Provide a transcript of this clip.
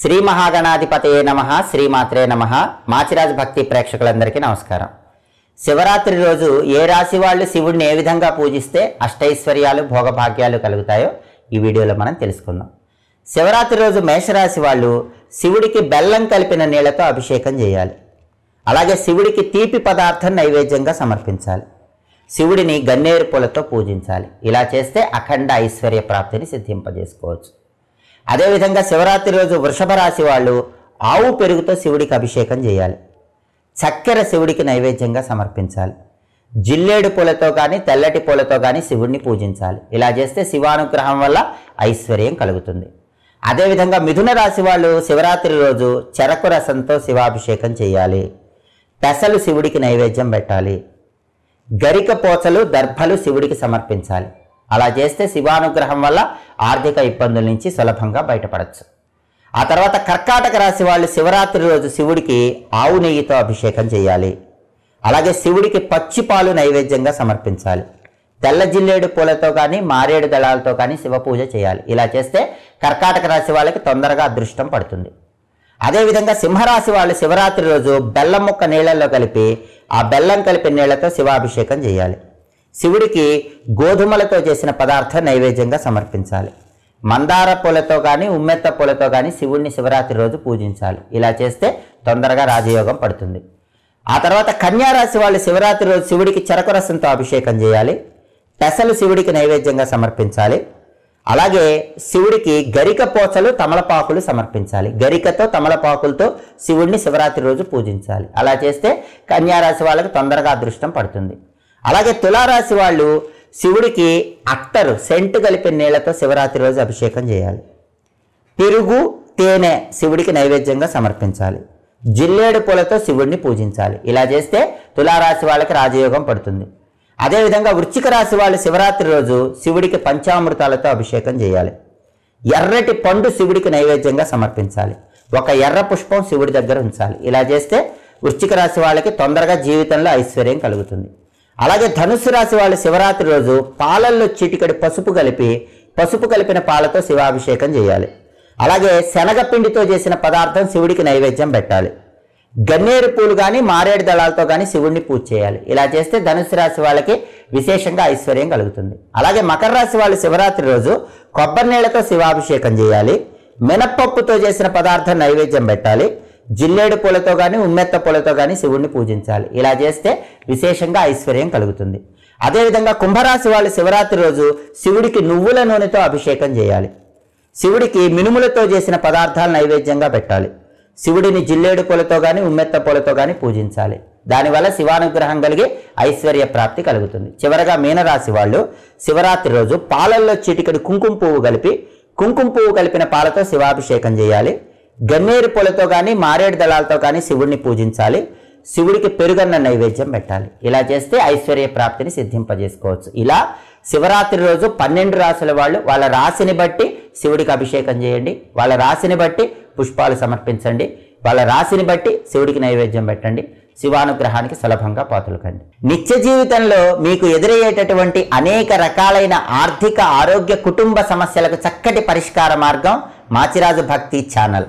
శ్రీ మహాగణాధిపతయే నమ శ్రీమాత్రే నమ. మాచిరాజ్ భక్తి ప్రేక్షకులందరికీ నమస్కారం. శివరాత్రి రోజు ఏ రాశి వాళ్ళు శివుడిని ఏ విధంగా పూజిస్తే అష్టైశ్వర్యాలు భోగభాగ్యాలు కలుగుతాయో ఈ వీడియోలో మనం తెలుసుకుందాం. శివరాత్రి రోజు మేషరాశి వాళ్ళు శివుడికి బెల్లం కలిపిన నీళ్ళతో అభిషేకం చేయాలి. అలాగే శివుడికి తీపి పదార్థం నైవేద్యంగా సమర్పించాలి. శివుడిని గన్నేరు పూలతో పూజించాలి. ఇలా చేస్తే అఖండ ఐశ్వర్య ప్రాప్తిని సిద్ధింపజేసుకోవచ్చు. అదేవిధంగా శివరాత్రి రోజు వృషభ రాశి వాళ్ళు ఆవు పెరుగుతో శివుడికి అభిషేకం చేయాలి. చక్కెర శివుడికి నైవేద్యంగా సమర్పించాలి. జిల్లేడు పూలతో కానీ తెల్లటి పూలతో కానీ శివుడిని పూజించాలి. ఇలా చేస్తే శివానుగ్రహం వల్ల ఐశ్వర్యం కలుగుతుంది. అదేవిధంగా మిథున రాశి వాళ్ళు శివరాత్రి రోజు చెరకు రసంతో శివాభిషేకం చేయాలి. పెసలు శివుడికి నైవేద్యం పెట్టాలి. గరిక పోచలు దర్భలు శివుడికి సమర్పించాలి. అలా చేస్తే శివానుగ్రహం వల్ల ఆర్థిక ఇబ్బందుల నుంచి సులభంగా బయటపడచ్చు. ఆ తర్వాత కర్కాటక రాశి వాళ్ళు శివరాత్రి రోజు శివుడికి ఆవు నెయ్యితో అభిషేకం చేయాలి. అలాగే శివుడికి పచ్చి పాలు నైవేద్యంగా సమర్పించాలి. తెల్ల జిల్లేడు పూలతో కానీ మారేడు దళాలతో కానీ శివ పూజ చేయాలి. ఇలా చేస్తే కర్కాటక రాశి వాళ్ళకి తొందరగా అదృష్టం పడుతుంది. అదేవిధంగా సింహరాశి వాళ్ళు శివరాత్రి రోజు బెల్లం ముక్క నీళ్ళల్లో కలిపి ఆ బెల్లం కలిపిన నీళ్ళతో శివాభిషేకం చేయాలి. శివుడికి గోధుమలతో చేసిన పదార్థం నైవేద్యంగా సమర్పించాలి. మందార పూలతో కానీ ఉమ్మెత్త పూలతో కానీ శివుడిని శివరాత్రి రోజు పూజించాలి. ఇలా చేస్తే తొందరగా రాజయోగం పడుతుంది. ఆ తర్వాత కన్యారాశి వాళ్ళు శివరాత్రి రోజు శివుడికి చెరకు రసంతో అభిషేకం చేయాలి. పెసలు శివుడికి నైవేద్యంగా సమర్పించాలి. అలాగే శివుడికి గరిక పోచలు తమలపాకులు సమర్పించాలి. గరికతో తమలపాకులతో శివుడిని శివరాత్రి రోజు పూజించాలి. అలా చేస్తే కన్యారాశి వాళ్ళకి తొందరగా అదృష్టం పడుతుంది. అలాగే తులారాశి వాళ్ళు శివుడికి అత్తరు సెంటు కలిపిన నీళ్ళతో శివరాత్రి రోజు అభిషేకం చేయాలి. పెరుగు తేనె శివుడికి నైవేద్యంగా సమర్పించాలి. జిల్లేడు పూలతో శివుడిని పూజించాలి. ఇలా చేస్తే తులారాశి వాళ్ళకి రాజయోగం పడుతుంది. అదేవిధంగా వృశ్చిక రాశి వాళ్ళు శివరాత్రి రోజు శివుడికి పంచామృతాలతో అభిషేకం చేయాలి. ఎర్రటి పండు శివుడికి నైవేద్యంగా సమర్పించాలి. ఒక ఎర్ర పుష్పం శివుడి దగ్గర ఉంచాలి. ఇలా చేస్తే వృశ్చిక రాశి వాళ్ళకి తొందరగా జీవితంలో ఐశ్వర్యం కలుగుతుంది. అలాగే ధనుసు రాశి వాళ్ళు శివరాత్రి రోజు పాలల్లో చిటికడి పసుపు కలిపి పసుపు కలిపిన పాలతో శివాభిషేకం చేయాలి. అలాగే శనగపిండితో చేసిన పదార్థం శివుడికి నైవేద్యం పెట్టాలి. గన్నేరు పూలు కానీ మారేడు దళాలతో కానీ శివుడిని పూజ చేయాలి. ఇలా చేస్తే ధనుసు రాశి వాళ్ళకి విశేషంగా ఐశ్వర్యం కలుగుతుంది. అలాగే మకర రాశి వాళ్ళు శివరాత్రి రోజు కొబ్బరి నీళ్ళతో శివాభిషేకం చేయాలి. మినప్పప్పుతో చేసిన పదార్థం నైవేద్యం పెట్టాలి. జిల్లేడు పూలతో కానీ ఉమ్మెత్త పూలతో కానీ శివుణ్ణి పూజించాలి. ఇలా చేస్తే విశేషంగా ఐశ్వర్యం కలుగుతుంది. అదేవిధంగా కుంభరాశి వాళ్ళు శివరాత్రి రోజు శివుడికి నువ్వుల నూనెతో అభిషేకం చేయాలి. శివుడికి మినుములతో చేసిన పదార్థాలు నైవేద్యంగా పెట్టాలి. శివుడిని జిల్లేడు పూలతో కానీ ఉమ్మెత్త పూలతో కానీ పూజించాలి. దానివల్ల శివానుగ్రహం కలిగి ఐశ్వర్య ప్రాప్తి కలుగుతుంది. చివరగా మీనరాశి వాళ్ళు శివరాత్రి రోజు పాలల్లో చిటికడి కుంకుమ పువ్వు కలిపి కుంకుమ పువ్వు కలిపిన పాలతో శివాభిషేకం చేయాలి. గన్నేరు పూలతో కానీ మారేడు దళాలతో కానీ శివుడిని పూజించాలి. శివుడికి పెరుగన్న నైవేద్యం పెట్టాలి. ఇలా చేస్తే ఐశ్వర్య ప్రాప్తిని సిద్ధింపజేసుకోవచ్చు. ఇలా శివరాత్రి రోజు పన్నెండు రాశుల వాళ్ళు వాళ్ళ రాశిని బట్టి శివుడికి అభిషేకం చేయండి. వాళ్ళ రాశిని బట్టి పుష్పాలు సమర్పించండి. వాళ్ళ రాశిని బట్టి శివుడికి నైవేద్యం పెట్టండి. శివానుగ్రహానికి సులభంగా పాతులకండి. నిత్య జీవితంలో మీకు ఎదురయ్యేటటువంటి అనేక రకాలైన ఆర్థిక ఆరోగ్య కుటుంబ సమస్యలకు చక్కటి పరిష్కార మార్గం మాచిరాజు భక్తి ఛానల్.